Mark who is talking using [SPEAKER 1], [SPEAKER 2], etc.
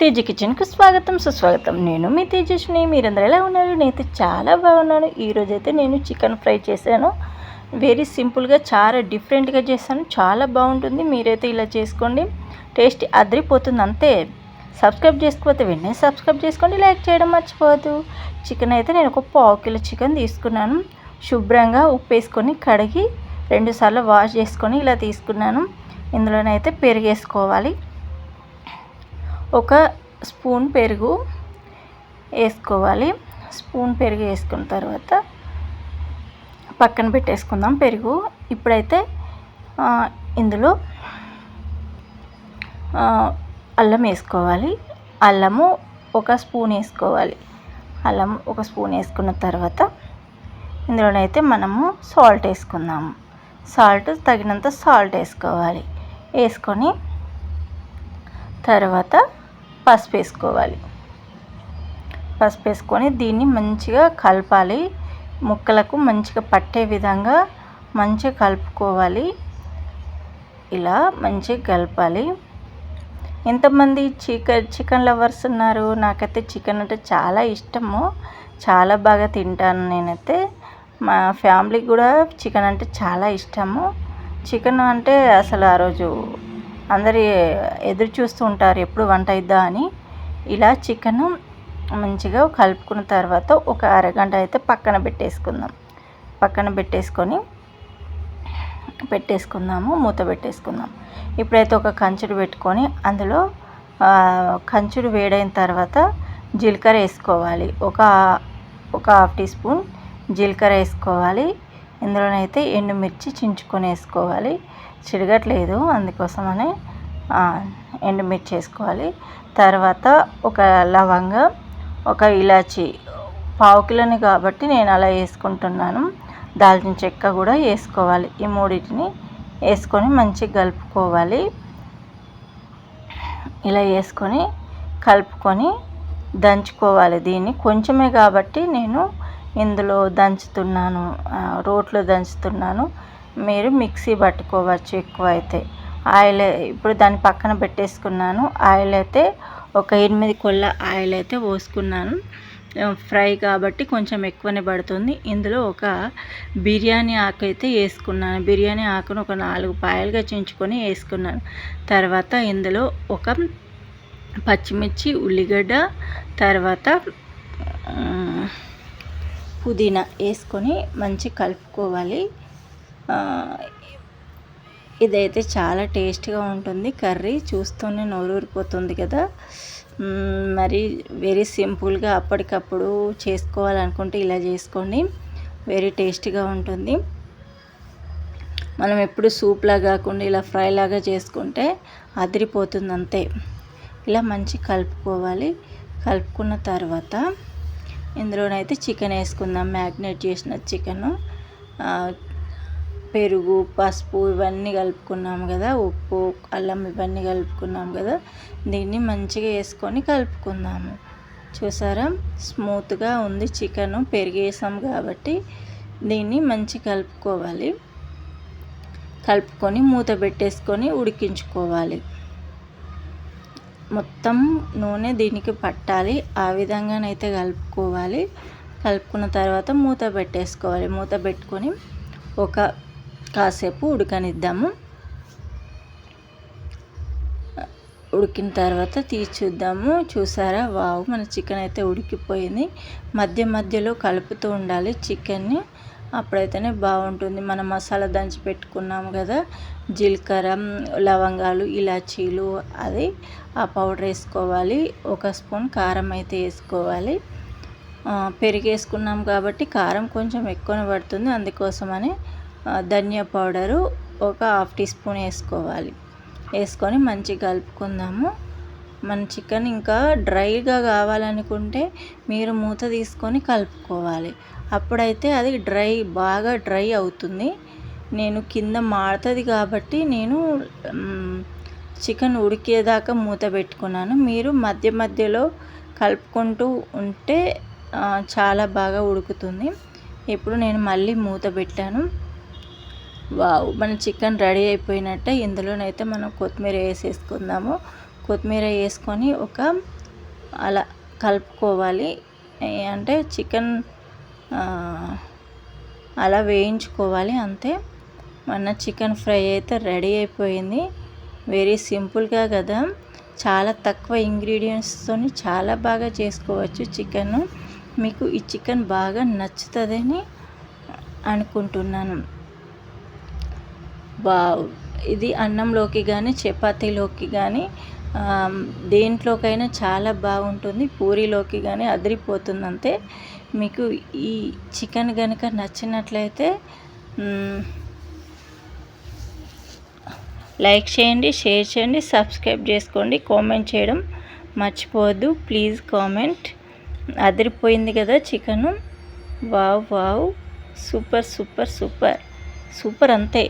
[SPEAKER 1] తేజ కిచెన్కు స్వాగతం సుస్వాగతం. నేను మీ తేజస్ని మీరందరూ ఎలా ఉన్నారు? నేనైతే చాలా బాగున్నాను. ఈరోజు అయితే నేను చికెన్ ఫ్రై చేశాను. వెరీ సింపుల్గా చాలా డిఫరెంట్గా చేశాను. చాలా బాగుంటుంది. మీరైతే ఇలా చేసుకోండి. టేస్ట్ అదిరిపోతుంది అంతే. సబ్స్క్రైబ్ చేసుకోకపోతే వెంటనే సబ్స్క్రైబ్ చేసుకోండి. లైక్ చేయడం మర్చిపోవద్దు. చికెన్ అయితే నేను ఒక పావు కిలో చికెన్ తీసుకున్నాను. శుభ్రంగా ఉప్పు వేసుకొని కడిగి రెండుసార్లు వాష్ చేసుకొని ఇలా తీసుకున్నాను. ఇందులోనైతే పెరిగేసుకోవాలి ఒక స్పూన్ పెరుగు వేసుకోవాలి. స్పూన్ పెరుగు వేసుకున్న తర్వాత పక్కన పెట్టేసుకుందాం పెరుగు. ఇప్పుడైతే ఇందులో అల్లం వేసుకోవాలి. అల్లము ఒక స్పూన్ వేసుకోవాలి. అల్లం ఒక స్పూన్ వేసుకున్న తర్వాత ఇందులోనైతే మనము సాల్ట్ వేసుకుందాము సాల్ట్ తగినంత సాల్ట్ వేసుకోవాలి. వేసుకొని తర్వాత పసుపు వేసుకోవాలి పసుపు వేసుకొని దీన్ని మంచిగా కలపాలి. ముక్కలకు మంచిగా పట్టే విధంగా మంచిగా కలుపుకోవాలి. ఇలా మంచిగా కలపాలి. ఎంతమంది చికెన్ చికెన్ లవర్స్ ఉన్నారు. నాకైతే చికెన్ అంటే చాలా ఇష్టము. చాలా బాగా తింటాను నేనైతే. మా ఫ్యామిలీకి కూడా చికెన్ అంటే చాలా ఇష్టము. చికెన్ అంటే అసలు ఆ రోజు అందరి ఎదురు చూస్తూ ఉంటారు ఎప్పుడు వంట అయిద్దా అని. ఇలా చికెన్ మంచిగా కలుపుకున్న తర్వాత ఒక అరగంట అయితే పక్కన పెట్టేసుకుందాం. పక్కన పెట్టేసుకొని పెట్టేసుకుందాము మూత పెట్టేసుకుందాం. ఇప్పుడైతే ఒక కంచుడు పెట్టుకొని అందులో కంచుడు వేడైన తర్వాత జీలకర్ర వేసుకోవాలి. ఒక ఒక హాఫ్ టీ స్పూన్ జీలకర్ర వేసుకోవాలి. ఇందులోనైతే ఎండుమిర్చి చించుకొని వేసుకోవాలి చిరగట్లేదు అందుకోసమని ఎండుమిర్చి వేసుకోవాలి. తర్వాత ఒక లవంగం ఒక ఇలాచి పావు కిలోని కాబట్టి నేను అలా వేసుకుంటున్నాను. దాల్చిన చెక్క కూడా వేసుకోవాలి. ఈ మూడింటిని వేసుకొని మంచిగా కలుపుకోవాలి. ఇలా వేసుకొని కలుపుకొని దంచుకోవాలి దీన్ని. కొంచెమే కాబట్టి నేను ఇందులో దంచుతున్నాను రోట్లో దంచుతున్నాను. మీరు మిక్సీ పట్టుకోవచ్చు ఎక్కువ అయితే ఆయిల్ ఇప్పుడు దాన్ని పక్కన పెట్టేసుకున్నాను. ఆయిల్ అయితే ఒక ఎనిమిది కొల్ల ఆయిల్ అయితే పోసుకున్నాను. ఫ్రై కాబట్టి కొంచెం ఎక్కువనే పడుతుంది. ఇందులో ఒక బిర్యానీ ఆకు అయితే వేసుకున్నాను. బిర్యానీ ఆకును ఒక నాలుగు పాయలుగా చించుకొని వేసుకున్నాను. తర్వాత ఇందులో ఒక పచ్చిమిర్చి ఉల్లిగడ్డ తర్వాత పుదీనా వేసుకొని మంచి కలుపుకోవాలి. ఇదైతే చాలా టేస్ట్గా ఉంటుంది. కర్రీ చూస్తూనే నోరూరిపోతుంది కదా. మరి వెరీ సింపుల్గా అప్పటికప్పుడు చేసుకోవాలనుకుంటే ఇలా చేసుకోండి. వెరీ టేస్టీగా ఉంటుంది. మనం ఎప్పుడు సూప్లా కాకుండా ఇలా ఫ్రైలాగా చేసుకుంటే అదిరిపోతుంది అంతే. ఇలా మంచి కలుపుకోవాలి. కలుపుకున్న తర్వాత ఇందులోనైతే చికెన్ వేసుకుందాం. మ్యాగ్నేట్ చేసిన చికెను. పెరుగు పసుపు ఇవన్నీ కలుపుకున్నాం కదా. ఉప్పు అల్లం ఇవన్నీ కలుపుకున్నాం కదా. దీన్ని మంచిగా వేసుకొని కలుపుకుందాము. చూసారా? స్మూత్గా ఉంది చికెను. పెరిగేసాం కాబట్టి దీన్ని మంచి కలుపుకోవాలి. కలుపుకొని మూత పెట్టేసుకొని ఉడికించుకోవాలి. మొత్తం నూనె దీనికి పట్టాలి. ఆ విధంగానైతే కలుపుకోవాలి. కలుపుకున్న తర్వాత మూత పెట్టేసుకోవాలి. మూత పెట్టుకొని ఒక కాసేపు ఉడకనిద్దాము. ఉడికిన తర్వాత తీసి చూద్దాము. చూసారా? వావ్ మన చికెన్ అయితే ఉడికిపోయింది. మధ్య మధ్యలో కలుపుతూ ఉండాలి చికెన్ని. అప్పుడైతేనే బాగుంటుంది. మనం మసాలా దంచి పెట్టుకున్నాము కదా జీలకర్ర లవంగాలు ఇలాచీలు అది ఆ పౌడర్ వేసుకోవాలి. ఒక స్పూన్ కారం అయితే వేసుకోవాలి. పెరిగేసుకున్నాం కాబట్టి కారం కొంచెం ఎక్కువనే పడుతుంది. అందుకోసమని ధనియా పౌడరు ఒక హాఫ్ టీ స్పూన్ వేసుకోవాలి. వేసుకొని మంచిగా కలుపుకుందాము. మన చికెన్ ఇంకా డ్రైగా కావాలనుకుంటే మీరు మూత తీసుకొని కలుపుకోవాలి. అప్పుడైతే అది డ్రై బాగా డ్రై అవుతుంది. నేను కింద మాడుతుంది కాబట్టి నేను చికెన్ ఉడికేదాకా మూత పెట్టుకున్నాను. మీరు మధ్య మధ్యలో కలుపుకుంటూ ఉంటే చాలా బాగా ఉడుకుతుంది. ఇప్పుడు నేను మళ్ళీ మూత పెట్టాను. వావ్ మన చికెన్ రెడీ అయిపోయినట్టే. ఇందులోనైతే మనం కొత్తిమీర వేసేసుకుందాము. కొత్తిమీర వేసుకొని ఒక అలా కలుపుకోవాలి. అంటే చికెన్ అలా వేయించుకోవాలి అంతే. మన చికెన్ ఫ్రై అయితే రెడీ అయిపోయింది. వెరీ సింపుల్గా కదా. చాలా తక్కువ ఇంగ్రీడియంట్స్తో చాలా బాగా చేసుకోవచ్చు చికెన్. మీకు ఈ చికెన్ బాగా నచ్చుతుందని అనుకుంటున్నాను. బా ఇది అన్నంలోకి కానీ చపాతీలోకి కానీ దేంట్లోకైనా చాలా బాగుంటుంది. పూరీలోకి కానీ అదిరిపోతుంది అంతే మీకు ఈ చికెన్ కనుక నచ్చినట్లయితే లైక్ చేయండి షేర్ చేయండి సబ్స్క్రైబ్ చేసుకోండి కామెంట్ చేయడం మర్చిపోవద్దు. Please comment. అదిరిపోయింది కదా chicken. Wow wow. Super super super. Super అంతే.